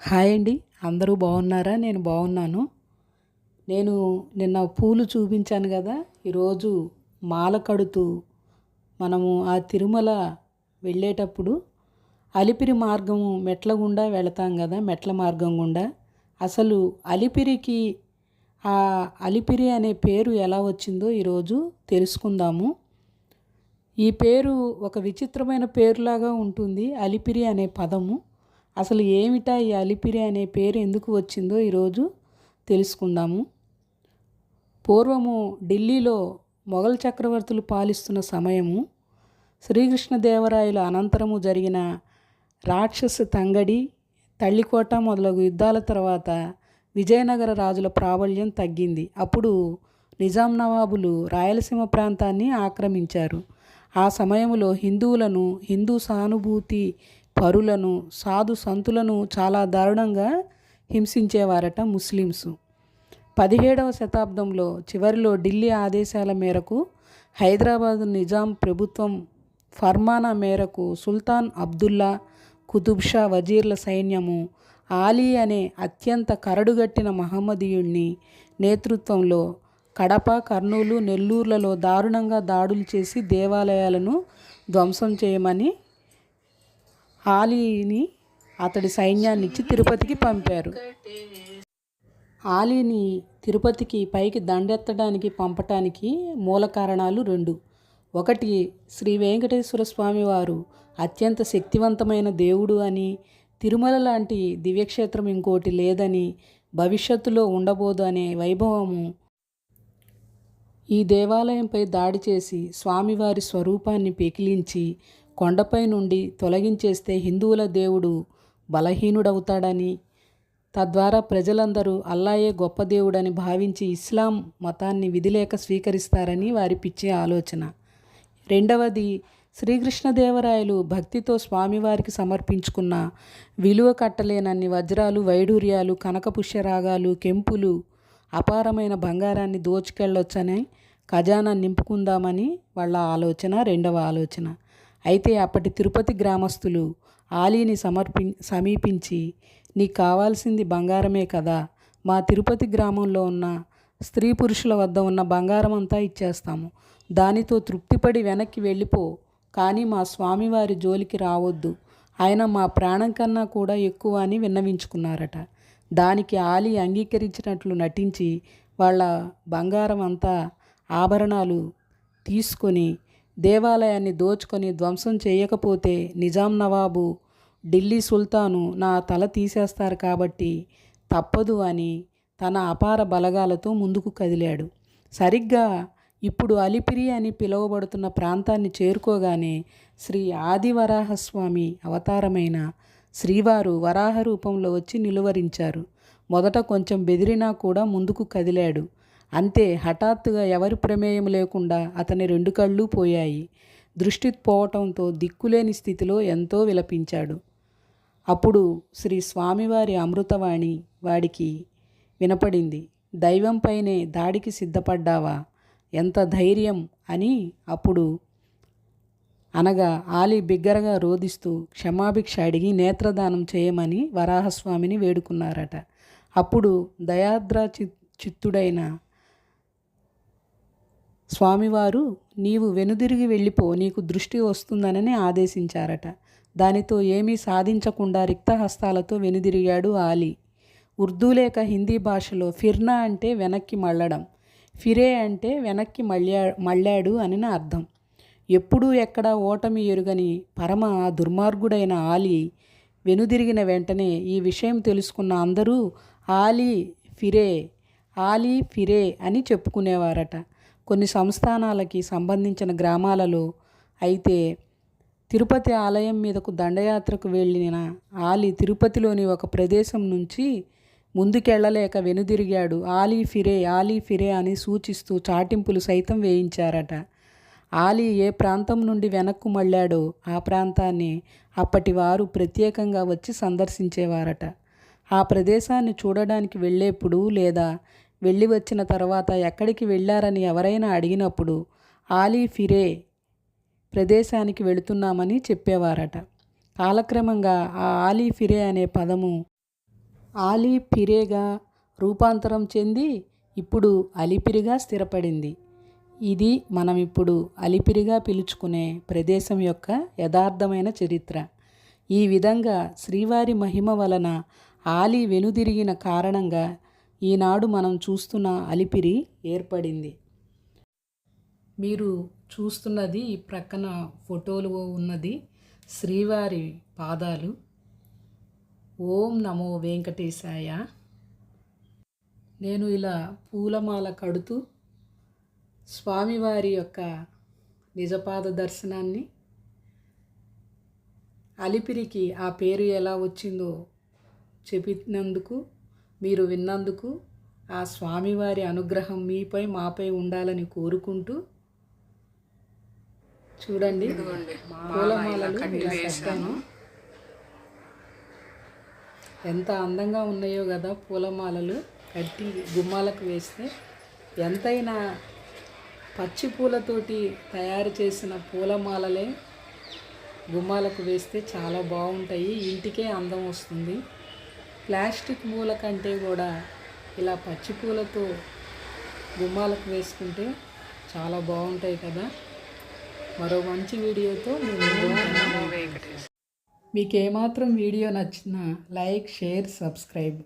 Hi అండి. అందరూ బాగున్నారా? నేను బాగున్నాను. నేను నిన్న పూలు చూపించాను కదా. ఈరోజు మాల కడుతూ మనము ఆ తిరుమల వెళ్ళేటప్పుడు అలిపిరి మార్గము మెట్ల గుండా వెళతాం కదా మెట్ల మార్గం గుండా. అసలు అలిపిరికి ఆ అలిపిరి అనే పేరు ఎలా వచ్చిందో ఈరోజు తెలుసుకుందాము. ఈ పేరు ఒక విచిత్రమైన పేరులాగా ఉంటుంది అలిపిరి అనే పదము. అసలు ఏమిటా ఈ అలిపిరి అనే పేరు ఎందుకు వచ్చిందో ఈరోజు తెలుసుకుందాము. పూర్వము ఢిల్లీలో మొఘల్ చక్రవర్తులు పాలిస్తున్న సమయము శ్రీకృష్ణదేవరాయల అనంతరము జరిగిన రాక్షస తంగడి తల్లికోట మొదలగు యుద్ధాల తర్వాత విజయనగర రాజుల ప్రాబల్యం తగ్గింది. అప్పుడు నిజాం నవాబులు రాయలసీమ ప్రాంతాన్ని ఆక్రమించారు. ఆ సమయంలో హిందువులను హిందూ సానుభూతి పరులను సాధు సంతులను చాలా దారుణంగా హింసించేవారట ముస్లిమ్స్. పదిహేడవ శతాబ్దంలో చివరిలో ఢిల్లీ ఆదేశాల మేరకు హైదరాబాద్ నిజాం ప్రభుత్వం ఫర్మానా మేరకు సుల్తాన్ అబ్దుల్లా కుతుబ్ షా వజీర్ల సైన్యము ఆలీ అనే అత్యంత కరడుగట్టిన మహమ్మదీయుణ్ణి నేతృత్వంలో కడప కర్నూలు నెల్లూర్లలో దారుణంగా దాడులు చేసి దేవాలయాలను ధ్వంసం చేయమని ఆలీని అతడి సైన్యాన్ని ఇచ్చి తిరుపతికి పంపారు. ఆలీని తిరుపతికి పైకి దండెత్తడానికి పంపటానికి మూల కారణాలు రెండు. ఒకటి శ్రీ వెంకటేశ్వర స్వామి వారు అత్యంత శక్తివంతమైన దేవుడు అని తిరుమల లాంటి దివ్యక్షేత్రం ఇంకోటి లేదని భవిష్యత్తులో ఉండబోదు అనే వైభవము ఈ దేవాలయంపై దాడి చేసి స్వామివారి స్వరూపాన్ని పెకిలించి కొండపై నుండి తొలగించేస్తే హిందువుల దేవుడు బలహీనుడవుతాడని తద్వారా ప్రజలందరూ అల్లాయే గొప్ప దేవుడని భావించి ఇస్లాం మతాన్ని విధిలేక స్వీకరిస్తారని వారి పిచ్చే ఆలోచన. రెండవది శ్రీకృష్ణదేవరాయలు భక్తితో స్వామివారికి సమర్పించుకున్న విలువ కట్టలేనన్ని వజ్రాలు వైడూర్యాలు కనకపుష్యరాగాలు కెంపులు అపారమైన బంగారాన్ని దోచుకెళ్ళొచ్చని ఖజానా నింపుకుందామని వాళ్ళ ఆలోచన రెండవ ఆలోచన. అయితే అప్పటి తిరుపతి గ్రామస్తులు ఆలీని సమర్పి సమీపించి నీకు కావాల్సింది బంగారమే కదా మా తిరుపతి గ్రామంలో ఉన్న స్త్రీ పురుషుల వద్ద ఉన్న బంగారం అంతా ఇచ్చేస్తాము. దానితో తృప్తిపడి వెనక్కి వెళ్ళిపో కానీ మా స్వామివారి జోలికి రావద్దు. ఆయన మా ప్రాణం కన్నా కూడా ఎక్కువ అని విన్నవించుకున్నారట. దానికి ఆలి అంగీకరించినట్లు నటించి వాళ్ళ బంగారం అంతా ఆభరణాలు తీసుకొని దేవాలయాన్ని దోచుకొని ధ్వంసం చేయకపోతే నిజాం నవాబు ఢిల్లీ సుల్తాను నా తల తీసేస్తారు కాబట్టి తప్పదు అని తన అపార బలగాలతో ముందుకు కదిలాడు. సరిగ్గా ఇప్పుడు అలిపిరి అని పిలువబడుతున్న ప్రాంతాన్ని చేరుకోగానే శ్రీ ఆదివరాహస్వామి అవతారమైన శ్రీవారు వరాహ రూపంలో వచ్చి నిలువరించారు. మొదట కొంచెం బెదిరినా కూడా ముందుకు కదిలాడు. అంతే హఠాత్తుగా ఎవరి ప్రమేయం లేకుండా అతని రెండు కళ్ళు పోయాయి. దృష్టి పోవటంతో దిక్కులేని స్థితిలో ఎంతో విలపించాడు. అప్పుడు శ్రీ స్వామివారి అమృతవాణి వాడికి వినపడింది. దైవంపైనే దాడికి సిద్ధపడ్డావా? ఎంత ధైర్యం అని అప్పుడు అనగా ఆలి బిగ్గరగా రోధిస్తూ క్షమాభిక్ష అడిగి నేత్రదానం చేయమని వరాహస్వామిని వేడుకున్నారట. అప్పుడు దయాద్ర చిత్తుడైన స్వామివారు నీవు వెనుదిరిగి వెళ్ళిపో నీకు దృష్టి వస్తుందనని ఆదేశించారట. దానితో ఏమీ సాధించకుండా రిక్తహస్తాలతో వెనుదిరిగాడు ఆలీ. ఉర్దూ లేక హిందీ భాషలో ఫిర్నా అంటే వెనక్కి మళ్ళడం ఫిరే అంటే వెనక్కి మళ్ళా మళ్ళాడు అని నా అర్థం. ఎప్పుడూ ఎక్కడ ఓటమి ఎరుగని పరమ దుర్మార్గుడైన ఆలీ వెనుదిరిగిన వెంటనే ఈ విషయం తెలుసుకున్న అందరూ ఆలీ ఫిరే ఆలీ ఫిరే అని చెప్పుకునేవారట. కొన్ని సంస్థానాలకి సంబంధించిన గ్రామాలలో అయితే తిరుపతి ఆలయం మీదకు దండయాత్రకు వెళ్ళిన ఆలీ తిరుపతిలోని ఒక ప్రదేశం నుంచి ముందుకెళ్ళలేక వెనుదిరిగాడు. ఆలీ ఫిరే ఆలీ ఫిరే అని సూచిస్తూ చాటింపులు సైతం వేయించారట. ఆలీ ఏ ప్రాంతం నుండి వెనక్కు మళ్ళాడో ఆ ప్రాంతాన్ని అప్పటి వారు ప్రత్యేకంగా వచ్చి సందర్శించేవారట. ఆ ప్రదేశాన్ని చూడడానికి వెళ్ళేప్పుడు లేదా వెళ్ళి వచ్చిన తర్వాత ఎక్కడికి వెళ్ళారని ఎవరైనా అడిగినప్పుడు ఆలీ ఫిరే ప్రదేశానికి వెళుతున్నామని చెప్పేవారట. కాలక్రమంగా ఆ ఆలీ ఫిరే అనే పదము ఆలీ ఫిరేగా రూపాంతరం చెంది ఇప్పుడు అలిపిరిగా స్థిరపడింది. ఇది మనం ఇప్పుడు అలిపిరిగా పిలుచుకునే ప్రదేశం యొక్క యథార్థమైన చరిత్ర. ఈ విధంగా శ్రీవారి మహిమ వలన ఆలి వెనుదిరిగిన కారణంగా ఈనాడు మనం చూస్తున్న అలిపిరి ఏర్పడింది. మీరు చూస్తున్నది ఈ ప్రక్కన ఫోటోలు ఉన్నది శ్రీవారి పాదాలు. ఓం నమో వెంకటేశాయ. నేను ఇలా పూలమాల కడుతూ స్వామివారి యొక్క నిజపాద దర్శనాన్ని అలిపిరికి ఆ పేరు ఎలా వచ్చిందో చెప్పినందుకు మీరు విన్నందుకు ఆ స్వామివారి అనుగ్రహం మీపై మాపై ఉండాలని కోరుకుంటూ చూడండి. పూలమాలలు కట్టాను. ఎంత అందంగా ఉన్నాయో కదా పూలమాలలు. కట్టి గుమ్మాలకు వేస్తే ఎంతైనా పచ్చి పూలతోటి తయారు చేసిన పూలమాలలే గుమ్మాలకు వేస్తే చాలా బాగుంటాయి. ఇంటికే అందం వస్తుంది. ప్లాస్టిక్ పూల కంటే కూడా ఇలా పచ్చి పూలతో గుమ్మాలకు వేసుకుంటే చాలా బాగుంటాయి కదా. మరో మంచి వీడియోతో. మీకు ఏమాత్రం వీడియో నచ్చినా లైక్ షేర్ సబ్స్క్రైబ్.